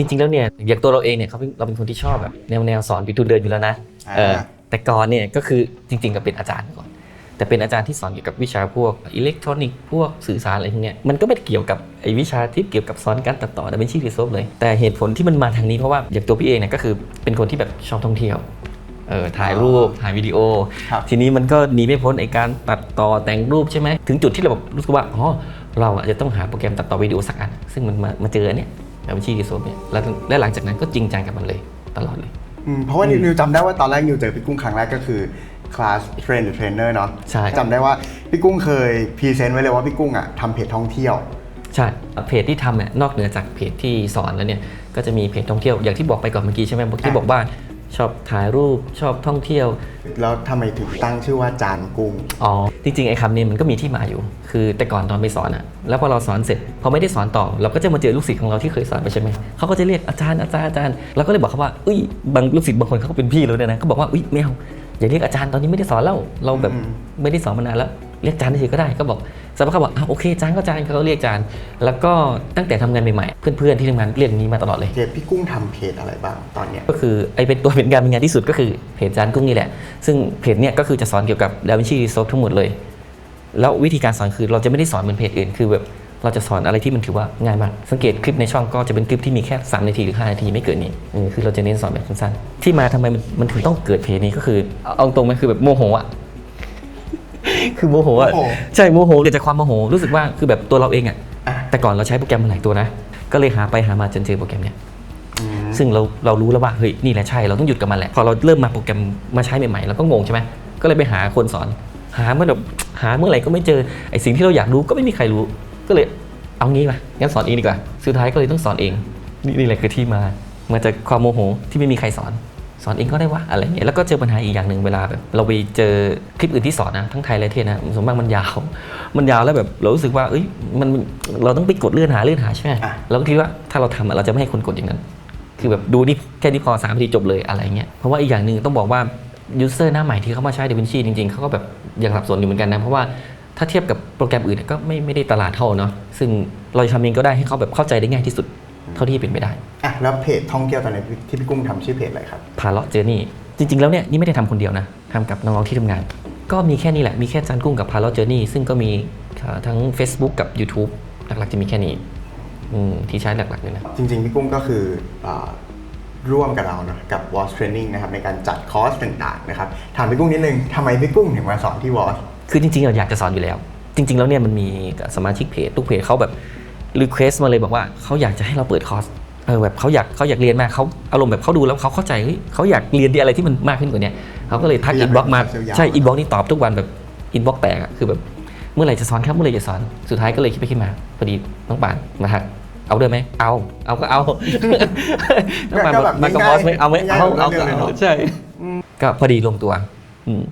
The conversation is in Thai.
จริง ๆ แล้วเนี่ยอย่างตัวเราเองเนี่ยเขาเป็นเราเป็นคนที่ชอบแบบแนวแนวสอนวิทุนเดินอยู่แล้วนะอ่าเออแต่ก่อนเนี่ยก็คือจริงๆก็เป็นอาจารย์ก่อน แต่เป็นอาจารย์ที่สอนเกี่ยวกับวิชาพวกอิเล็กทรอนิกส์พวกสื่อสารอะไรพวกเนี้ยมันก็ไม่ได้เกี่ยวกับไอ้วิชาที่เกี่ยวกับสอนการตัดต่อดับเบิลชีรีโซฟเลย แต่เหตุผลที่มันมาทางนี้เพราะว่าอย่างตัวพี่เองเนี่ยก็คือเป็นคนที่แบบชอบท่องเที่ยวเออถ่ายรูปถ่ายวิดีโอครับทีนี้มันก็หนีไม่พ้นไอ้การตัดต่อแต่งรูปใช่ไหมถึงจุดที่เราแบบรู้สึกว่าอ๋อเราอะจะต้องหาโปรแกรมตัดต่อวิดีโอสักอัน ซึ่งมันมามาเจออันเนี่ย ดับเบิลชีรีโซฟเนี่ยแล้วและหลังจากนั้นก็จริงจังกับมันเลยตลอดเลย อืมเพราะว่านิวนิวจำได้ว่าตอนแรกนิวเจอพี่กุ้งครั้งแรกก็คือคลาสเทรนหรือเทรนเนอร์เนาะใช่ จำได้ว่าพี่กุ้งเคยพรีเซนต์ไว้เลยว่าพี่กุ้งอะทำเพจท่องเที่ยว ใช่เพจที่ทำเนี่ยนอกเหนือจากเพจที่สอนแล้วเนี่ยก็จะมีเพจท่องเที่ยวอย่างที่บอกไปก่อนเมื่อกี้ใช่ไหมเมื่อกี้อะบอกว่า ชอบถ่ายรูปชอบท่องเที่ยว แล้วทำไมถึงตั้งชื่อว่าจานกุ้ง อ๋อ จริงๆ ไอ้คำนี้มันก็มีที่มาอยู่ คือแต่ก่อนตอนไปสอนอะแล้วพอเราสอนเสร็จ พอไม่ได้สอนต่อ เราก็จะมาเจอลูกศิษย์ของเราที่เคยสอนไปใช่ไหมเขาก็จะเรียกอาจารย์อาจารย์อาจารย์เราก็เลยบอกเขาว่าอุ้ยบางลูกศิษย์บางคนเขาก็เป็นพี่เราเนี่ยนะเขาบอกว่าอุ้ยไม่เอาอย่าเรียกอาจารย์ตอนนี้ไม่ได้สอนแล้วเราแบบอืมไม่ได้สอนมานานแล้ว เรียกอาจารย์เฉยๆก็ได้ก็บอกสักพักเขาบอกอะโอเคอาจารย์ก็อาจารย์เขาก็เรียกอาจารย์แล้วก็ตั้งแต่ทำงานใหม่ๆ เพื่อนๆที่ทำงานเรียกอย่างนี้มาตลอดเลย เจพี่กุ้งทำเพจอะไรบ้างตอนเนี้ย ก็คือไอเป็นตัวเป็นการเป็นงานที่สุดก็คือเพจจานกุ้งนี่แหละ ซึ่งเพจเนี่ยก็คือจะสอนเกี่ยวกับดาวินชีรีโซทั้งหมดเลย แล้ววิธีการสอนคือเราจะไม่ได้สอนเหมือนเพจอื่นคือแบบเราจะสอนอะไรที่มันถือว่าง่ายมาก สังเกตคลิปในช่องก็จะเป็นคลิปที่มีแค่ 3 นาทีหรือ 5 นาทีไม่เกินนี้เออคือเราจะเน้นสอนแบบสั้นๆที่มาทำไมมันมันถึงต้องเกิดเพจนี้ก็คือเอาเอาตรงๆมันคือแบบโมโหอะ คือโมโหอะโมโห ใช่โมโหเกิดจากความโมโหรู้สึกว่าคือแบบตัวเราเองอะอะแต่ก่อนเราใช้โปรแกรมมาหลายตัวนะ ก็เลยหาไปหามาจนเจอโปรแกรมเนี้ยอืมซึ่งเราเรารู้แล้วว่าเฮ้ยนี่แหละใช่เราต้องหยุดกับมันแหละพอเราเริ่มมาโปรแกรมมาใช้ใหม่ๆเราก็งงใช่ไหมก็เลยไปหาคนสอน หาเมื่อแบบหาเมื่อไหร่ก็ไม่เจอไอสิ่งที่เราอยากรู้ก็ไม่มีใครรู้ ก็เลยเอางี้มางั้นสอนเองดีกว่าสุดท้ายก็เลยต้องสอนเองนี่นี่แหละคือที่มามาจากความโมโหที่ไม่มีใครสอน สอนเองก็ได้วะอะไรเงี้ยแล้วก็เจอปัญหาอีกอย่างหนึ่งเวลาแบบเราไปเจอคลิปอื่นที่สอนนะทั้งไทยและเทศนะส่วนมากมันยาว มันยาวแล้วแบบเรารู้สึกว่าเอ้ยมันเราต้องไปกดเลื่อนหาเลื่อนหาใช่ไหมอะเราก็คิดว่าถ้าเราทำอะเราจะไม่ให้คนกดอย่างนั้น คือแบบดูนี่แค่นี้พอสามนาทีจบเลยอะไรเงี้ยเพราะว่าอีกอย่างหนึ่งต้องบอกว่ายูเซอร์หน้าใหม่ที่เขามาใช้ d a วินชีจริงๆเขาก็แบบยังสับสนอยู่เหมือนกันนะเพราะว่าถ้าเทียบกับโปรแกรมอื่นเนยก็ไม่ไม่ได้ตลาดเท่าเนาะซึ่งเราจะทำเองก็ได้ให้เขาแบบเข้าใจได้ง่ายที่สุด เท่าที่เป็นไปได้อะแล้วเพจท่องเที่ยวตอนนี้ที่พี่กุ้งทำชื่อเพจอะไรครับพาเลาะเจอร์นี่จริง ๆ แล้วเนี่ยนี่ไม่ได้ทำคนเดียวนะทำกับน้องๆที่ทำงาน ก็มีแค่นี้แหละมีแค่จานกุ้งกับพาเลาะเจอร์นี่ซึ่งก็มีเอ่อทั้ง Facebook กับ YouTube หลักๆ จะมีแค่นี้อืมที่ใช้หลักๆเลยนะ จริงๆพี่กุ้งก็คืออ่าร่วมกับเราเนอะกับ w a s Training นะครับในการจัดคอร์สต่างๆนะครับถามพี่กุ้งนิดนึงทำไมพี่กุ้งถึงมาสอนที่ w a s คือจริงๆเราอยากจะสอนอยู่แล้ว จริง ๆ แล้วเนี่ยมันมีสมาชิกเพจทุกเพจเขาแบบ รีเควสมาเลยบอกว่าเขาอยากจะให้เราเปิดคอร์สเออแบบเขาอยากเขาอยากเรียนมากเขาอารมณ์แบบเขาดูแล้วเขาเข้าใจเฮ้ยเขาอยากเรียนที่อะไรที่มันมากขึ้นกว่าเนี้ยเขาก็เลยทักอยาอิกนบ็อกมาเรียนยาวๆใช่อินบ็อกนี่ตอบทุกวันแบบอินบ็อกแตกอะคือแบบเมื่อไหร่จะสอนครับเมื่อไหร่จะสอนสุดท้ายก็เลยคิดไปคิดมาพอดีน้องปานมาทักเอาด้วยไหมเอา เอาก็เอาน้องปานบอกมากับคอร์สไหมเอาไหมเอาเอาก็เอาใช่ก็พอดีลงตัว อืม